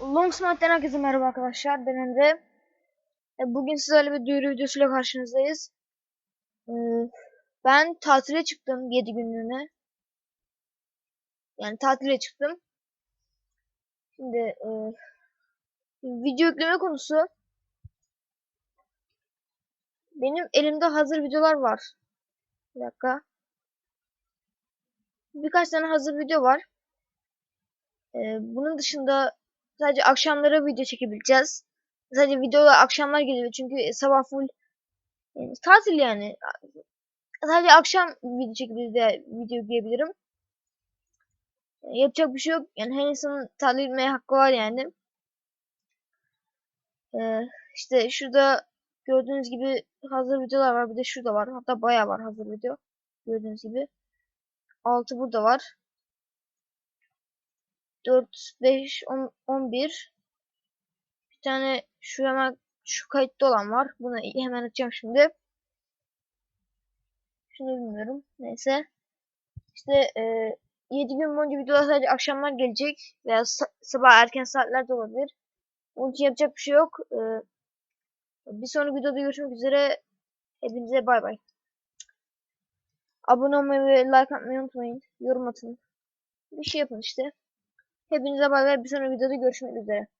Longsmart'tan herkese merhaba arkadaşlar. Ben Emre. E, Bugün sizlerle bir duyuru videosuyla karşınızdayız. E, Ben tatile çıktım 7 günlüğüne. Yani tatile çıktım. Şimdi e, video yükleme konusu. Benim elimde hazır videolar var. Bir dakika. Birkaç tane hazır video var. E, Bunun dışında sadece akşamları video çekebileceğiz. Sadece videolar akşamlar geliyor çünkü sabah full yani tatil yani. Sadece akşam video çekebiliriz veya video yükleyebilirim. Yani yapacak bir şey yok. Yani her insanın tatil hakkı var yani. Ee, işte şurada gördüğünüz gibi hazır videolar var. Bir de şurada var. Hatta bayağı var hazır video. Gördüğünüz gibi. 6 burada var. 4, 5, 10, 11. Bir tane şu hemen şu kayıtlı olan var. Bunu hemen açacağım şimdi. Şunu bilmiyorum. Neyse. İşte e, 7 gün boyunca videolar sadece akşamlar gelecek. Veya sa- sabah erken saatlerde olabilir. Onun için yapacak bir şey yok. E, bir sonraki videoda görüşmek üzere. Hepinize bay bay. Abone olmayı ve like atmayı unutmayın. Yorum atın. Bir şey yapın işte. Hepinize bay bay. Bir sonraki videoda görüşmek üzere.